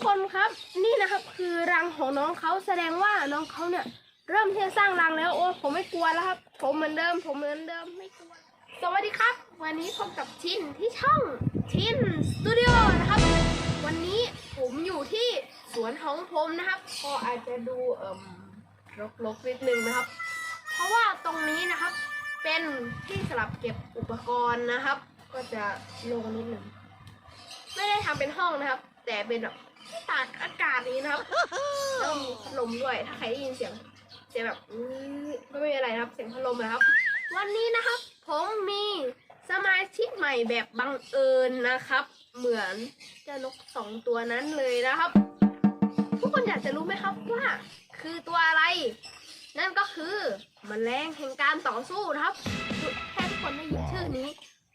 กคนครับนี่นะครับคือรังของน้องเขาแสดงว่าน้องเขาเนี่ย เริ่มที่จะสร้างรังแล้วโอ้ผมไม่กลัวแล้วครับ ผมเหมือนเดิม ผมเหมือนเดิมไม่กลัวสวัสดีครับ วันนี้พบกับชินที่ช่องชินสตูดิโอนะครับ วันนี้ผมอยู่ที่สวนของผมนะครับก็อาจจะดูเอ่มรกๆนิดนึงนะครับ เพราะว่าตรงนี้นะครับ เป็นที่สลับเก็บอุปกรณ์นะครับ ก็จะลงนิดนึงไม่ได้ทำเป็นห้องนะครับ แต่เป็นแบบ ตากอากาศนี้นะครับแล้วมีพัดลมด้วย ถ้าใครได้ยินเสียงเสียงแบบอื้อก็ไม่มีอะไรนะครับ เสียงพัดลมนะครับ วันนี้นะครับ ผมมีสมาชิกใหม่แบบบังเอิญนะครับ เหมือนเจ้านกสองตัวนั้นเลยนะครับ ทุกคนอยากจะรู้ไหมครับว่า คือตัวอะไร นั่นก็คือมแมลงแห่งการต่อสู้นะครับ แค่ทุกคนได้ยินชื่อนี้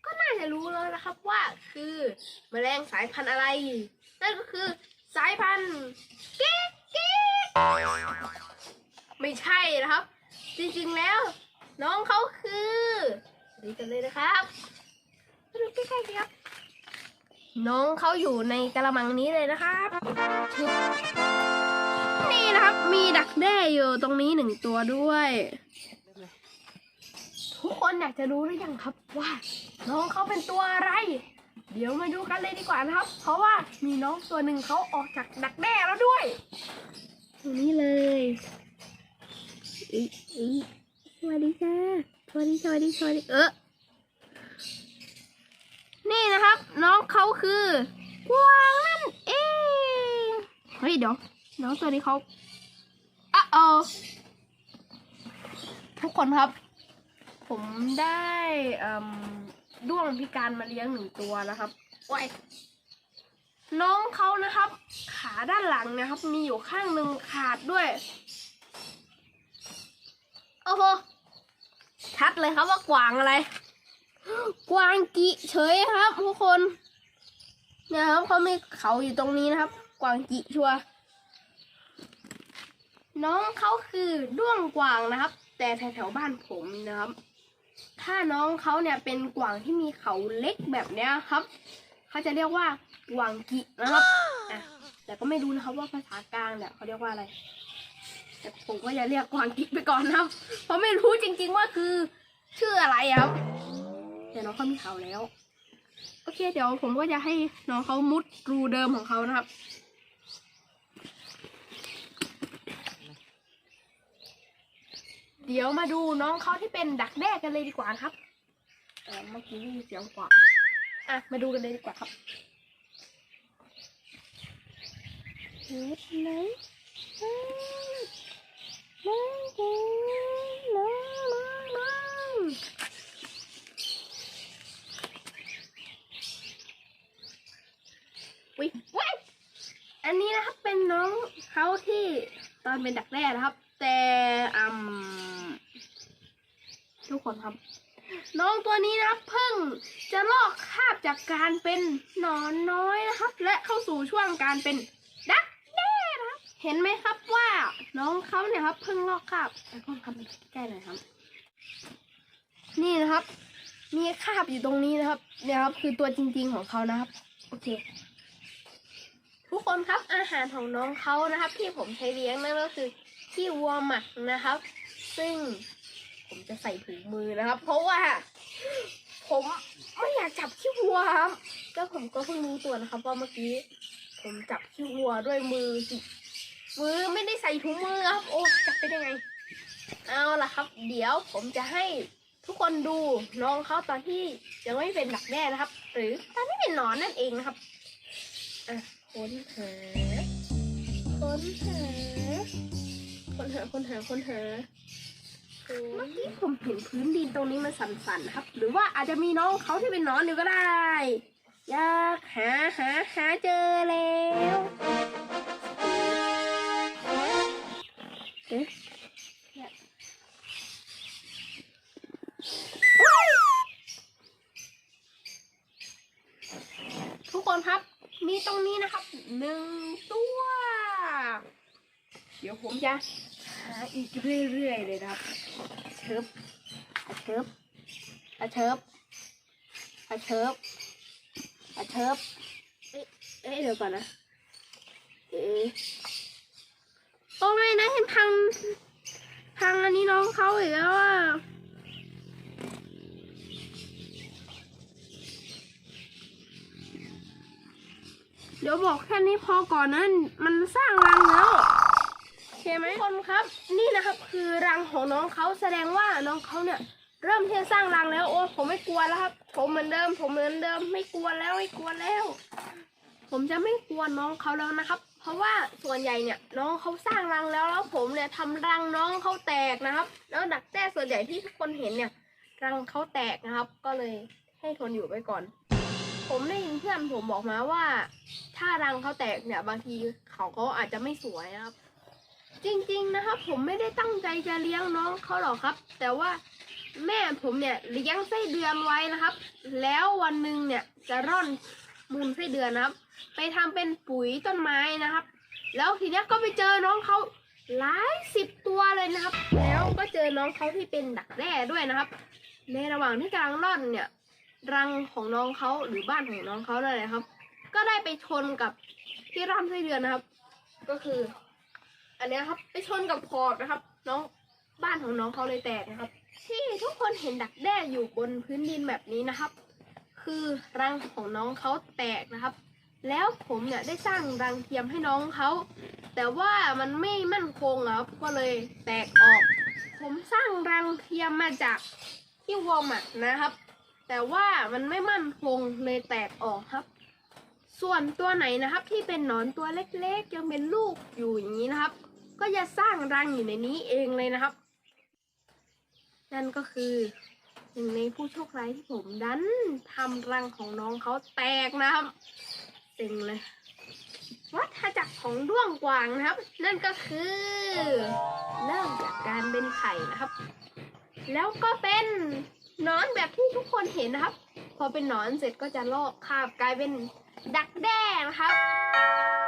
ก็น่าจะรู้แล้วนะครับว่าคือมแมลงสายพันธุ์อะไร นั่นก็คือ สายพันธุ์กิ๊กกิ๊กไม่ใช่นะครับ จริงๆแล้ว น้องเขาคือดูกันเลยนะครับดูใกล้ๆสิครับ น้องเขาอยู่ในกระมังนี้เลยนะครับ นี่นะครับมีดักแด้อยู่ตรงนี้หนึ่งตัวด้วย ทุกคนอยากจะรู้หรือยังครับว่า น้องเขาเป็นตัวอะไร เดี๋ยวมาดูกันเลยดีกว่านะครับ เพราะว่ามีน้องตัวหนึ่งเขาออกจากดักแด้แล้วด้วยตรงนี้เลยอีอีสวัสดีค่ะสวัสดีสวัสดีสวัสดีเออนี่นะครับ น้องเขาคือกวางนั่นเองเฮ้ยเดี๋ยวน้องตัวนี้เขาอะเออทุกคนครับ ผมได้เอ่ม ด้วงพิการมาเลี้ยงหนึ่งตัวนะครับว้ายน้องเขานะครับ ขาด้านหลังนะครับ มีอยู่ข้างหนึ่งขาดด้วย โอ้โหชัดเลยครับว่ากวางอะไร กวางกิเฉยครับทุกคนเนี่ยครับเขามีเขาอยู่ตรงนี้นะครับ กวางกิชัวร์น้องเขาคือด้วงกวางนะครับ แต่แถวๆบ้านผมนะครับ ถ้าน้องเขาเนี่ยเป็นกวางที่มีเขาเล็กแบบเนี้ยครับเขาจะเรียกว่ากวางกินะครับอะแต่ก็ไม่รู้นะครับว่าภาษากลางเนี่ยเขาเรียกว่าอะไร แต่ผมก็จะเรียกกวางกิไปก่อนนะครับ เพราะไม่รู้จริง ๆว่าคือ ชื่ออะไรอะครับแต่น้องเขามีเขาแล้ว โอเค เดี๋ยวผมก็จะให้น้องเขามุดรูเดิมของเขานะครับ เดี๋ยวมาดูน้องเขาที่เป็นดักแด้กันเลยดีกว่านะครับเออเมื่อกี้ได้ยินเสียงกว่าอะมาดูกันเลยดีกว่าครับเห็นไหมอืมน้องเก่งน้องน้องน้องวิว้ายอันนี้นะครับเป็นน้องเขาที่ตอนเป็นดักแด้นะครับ แต่อืม ทุกคนครับ น้องตัวนี้นะครับเพิ่งจะลอกคราบจากการเป็นหนอนน้อยนะครับ และเข้าสู่ช่วงการเป็นดักแด้นะครับ เห็นไหมครับว่าน้องเขาเนี่ยครับเพิ่งลอกคราบไอ้พ่อทำใกล้หน่อยครับ นี่นะครับ มีคราบอยู่ตรงนี้นะครับ เนี่ยครับคือตัวจริง ๆของเขานะครับ โอเคทุกคนครับอาหารของน้องเขานะครับ ที่ผมใช้เลี้ยงนั่นก็คือขี้วัวหมักนะครับ ซึ่ง ผมจะใส่ถุงมือนะครับ เพราะว่า ผมไม่อยากจับขี้วัวครับแล้วผมก็เพิ่งรู้ตัวนะครับว่าเมื่อกี้ ผมจับขี้วัวด้วยมือสิมือไม่ได้ใส่ถุงมือครับ โอ้จับไปได้ไง เอาล่ะครับ เดี๋ยวผมจะให้ทุกคนดูน้องเขาตอนที่ยังไม่เป็นดักแด้นะครับ หรือตอนที่เป็นหนอนนั่นเองนะครับอะค้นหาค้นหาค้นหาค้นหาค้นหา เมื่อกี้ผมเห็นพื้นดินตรงนี้มันสั่นๆนครับ หรือว่าอาจจะมีน้องเขาที่เป็นนอนอยู่ก็ได้ อยากหาหาหาเจอแล้วเอ๊ะทุกคนครับ มีตรงนี้นะครับหนึ่งตัว เดี๋ยวผมจะ หาอีกเรื่อยๆเลยนะครับเชิบอะเชิบอะเชิบอะเชิบอะเชิบเอ๊ะเอ๊ะเดี๋ยวก่อนนะเอ๊ะโอ้ไม่นะเห็นพังพังอันนี้น้องเขาอีกแล้วอะเดี๋ยวบอกแค่นี้พอก่อนนะมันสร้างรังแล้ว เคไหมทุกคนครับ นี่นะครับคือรังของน้องเขาแสดงว่าน้องเขาเนี่ย เริ่มที่จะสร้างรังแล้ว โอ้ผมไม่กลัวแล้วครับ ผมเหมือนเดิม ผมเหมือนเดิม ไม่กลัวแล้วไม่กลัวแล้ว ผมจะไม่กลัวน้องเขาแล้วนะครับ เพราะว่าส่วนใหญ่เนี่ย น้องเขาสร้างรังแล้วแล้วผมเนี่ยทำรังน้องเขาแตกนะครับ แล้วดักแด้ส่วนใหญ่ที่ทุกคนเห็นเนี่ย รังเขาแตกนะครับ ก็เลยให้ทนอยู่ไปก่อนผมได้ยินเพื่อนผมบอกมาว่า ถ้ารังเขาแตกเนี่ย บางทีเขาก็อาจจะไม่สวยนะครับ จริงๆนะครับ ผมไม่ได้ตั้งใจจะเลี้ยงน้องเขาหรอกครับ แต่ว่าแม่ผมเนี่ยเลี้ยงไส้เดือนไว้นะครับ แล้ววันหนึ่งเนี่ยจะร่อนมูลไส้เดือนนะครับ ไปทำเป็นปุ๋ยต้นไม้นะครับ แล้วทีเนี้ยก็ไปเจอน้องเขาหลายสิบตัวเลยนะครับ แล้วก็เจอน้องเขาที่เป็นดักแด้ด้วยนะครับ ในระหว่างที่กำลังร่อนเนี่ยรังของน้องเขาหรือบ้านของน้องเขาเลยนะครับ ก็ได้ไปชนกับที่ร่อนไส้เดือนนะครับ ก็คือ อันนี้ครับไปชนกับขอบนะครับ น้องบ้านของน้องเขาเลยแตกนะครับ ที่ทุกคนเห็นดักแด้อยู่บนพื้นดินแบบนี้นะครับ คือรังของน้องเขาแตกนะครับ แล้วผมเนี่ยได้สร้างรังเทียมให้น้องเขาแต่ว่ามันไม่มั่นคงอะครับก็เลยแตกออก ผมสร้างรังเทียมมาจากที่วอมอะนะครับ แต่ว่ามันไม่มั่นคงเลยแตกออกครับ ส่วนตัวไหนนะครับที่เป็นหนอนตัวเล็กๆ ยังเป็นลูกอยู่อย่างนี้นะครับ ก็จะสร้างรังอยู่ในนี้เองเลยนะครับ นั่นก็คือหนึ่งในผู้โชคร้ายที่ผมดันทำรังของน้องเขาแตกนะครับเซ็งเลย วัฏจักรของด้วงกวางนะครับ นั่นก็คือเริ่มจากการเป็นไข่นะครับ แล้วก็เป็นนอนแบบที่ทุกคนเห็นนะครับ พอเป็นนอนเสร็จก็จะลอกคาบกลายเป็นดักแด้นะครับ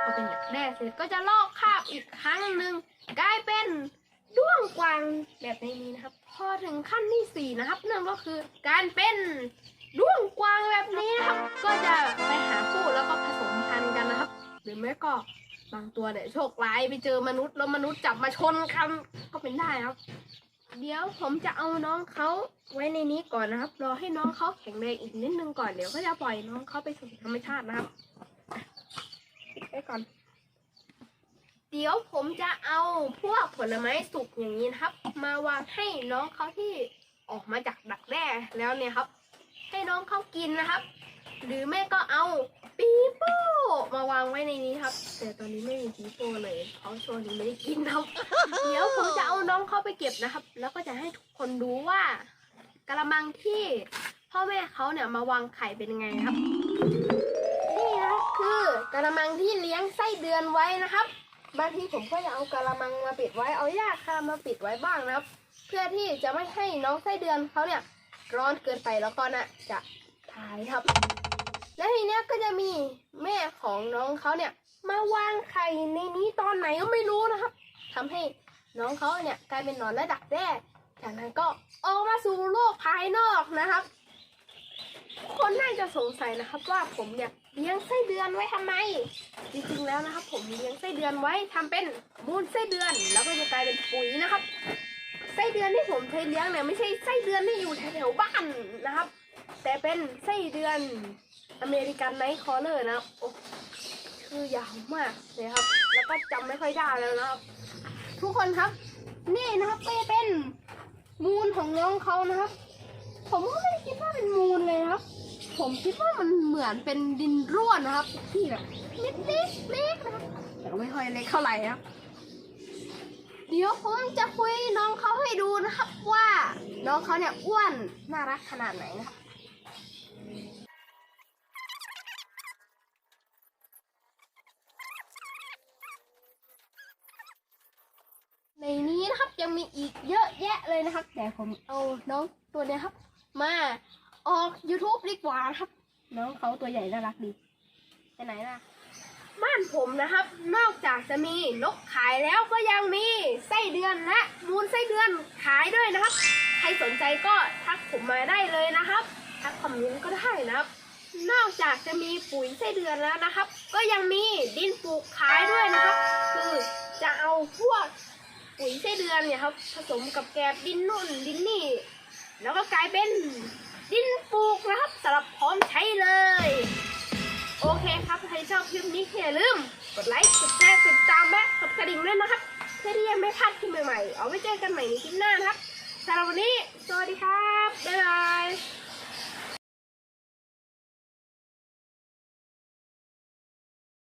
พอเป็นดักแด้เสร็จก็จะลอกคราบอีกครั้งหนึ่งกลายเป็นด้วงกวางแบบนี้นะครับ พอถึงขั้นที่สี่นะครับนั่นก็คือการเป็นด้วงกวางแบบนี้นะครับ ก็จะไปหาคู่แล้วก็ผสมพันธุ์กันนะครับ หรือไม่ก็บางตัวเนี่ยโชคร้ายไปเจอมนุษย์แล้วมนุษย์จับมาชนกันก็เป็นได้ครับ เดี๋ยวผมจะเอาน้องเขาไว้ในนี้ก่อนนะครับ รอให้น้องเขาแข็งแรงอีกนิดนึงก่อนเดี๋ยวก็จะปล่อยน้องเขาไปสู่ธรรมชาตินะครับ ไว้ก่อน เดี๋ยวผมจะเอาพวกผลไม้สุกอย่างนี้นะครับ มาวางให้น้องเขาที่ออกมาจากดักแด้แล้วเนี่ยครับ ให้น้องเขากินนะครับ หรือไม่ก็เอาปีโป้มาวางไว้ในนี้ครับ แต่ตอนนี้ไม่มีปีโป้เลยเขาชวนไม่ได้กินครับ เดี๋ยวผมจะเอาน้องเขาไปเก็บนะครับ แล้วก็จะให้ทุกคนดูว่ากระมังที่พ่อแม่เขาเนี่ยมาวางไข่เป็นไงครับ กระมังที่เลี้ยงไส้เดือนไว้นะครับ บางทีผมก็จะเอากระมังมาปิดไว้เอาหญ้าคามาปิดไว้บ้างนะครับ เพื่อที่จะไม่ให้น้องไส้เดือนเขาเนี่ยร้อนเกินไปแล้วก็น่ะจะตายครับ และทีเนี้ยก็จะมีแม่ของน้องเขาเนี่ย มาวางไข่ในนี้ตอนไหนก็ไม่รู้นะครับทำให้น้องเขาเนี่ยกลายเป็นหนอนและดักแด้จากนั้นก็ออกมาสู่โลกภายนอกนะครับ คนน่าจะสงสัยนะครับว่าผมเนี่ย เลี้ยงไส้เดือนไว้ทำไม จริงๆแล้วนะครับ ผมเลี้ยงไส้เดือนไว้ทำเป็นมูลไส้เดือน แล้วก็จะกลายเป็นปุ๋ยนะครับ ไส้เดือนที่ผมใช้เลี้ยงเนี่ยไม่ใช่ไส้เดือนที่อยู่แถวๆบ้านนะครับ แต่เป็นไส้เดือนอเมริกันไนท์คอร์เลอร์นะครับโอ้ชื่อยาวมากเลยครับ แล้วก็จำไม่ค่อยได้แล้วนะครับ ทุกคนครับ นี่นะครับเป็นมูลของน้องเขานะครับ ผมก็ไม่ได้คิดว่าเป็นมูลเลยครับ ผมคิดว่ามันเหมือนเป็นดินร่วนนะครับ ที่แบบเล็กๆเล็กนะครับแต่ก็ไม่ค่อยเล็กเท่าไหร่นะครับ เดี๋ยวผมจะคุยน้องเขาให้ดูนะครับ ว่าน้องเขาเนี่ยอ้วนน่ารักขนาดไหนนะครับในนี้นะครับยังมีอีกเยอะแยะเลยนะครับ แต่ผมเอาน้องตัวเนี้ยครับ มา ออก YouTube ดีกว่านะครับ น้องเขาตัวใหญ่น่ารักดีไปไหนล่ะ บ้านผมนะครับ นอกจากจะมีนกขายแล้วก็ยังมีไส้เดือนและมูลไส้เดือนขายด้วยนะครับ ใครสนใจก็ทักผมมาได้เลยนะครับ ทักคอมเมนต์ก็ได้นะครับ นอกจากจะมีปุ๋ยไส้เดือนแล้วนะครับ ก็ยังมีดินปลูกขายด้วยนะจะเอาพวกปุ๋ยไส้เดือนเนี่ยครับ ผสมกับแกบดินนู่นดินนี่ แล้วก็กลายเป็น ดินปลูกนะครับสำหรับพร้อมใช้เลย โอเคครับใครชอบคลิปนี้อย่าลืมกดไลค์กดแชร์กดติดตามและกดกระดิ่งด้วยนะครับ เพื่อที่จะไม่พลาดคลิปใหม่ๆ เอาไว้เจอกันใหม่ในคลิปหน้านะครับสำหรับวันนี้ สวัสดีครับ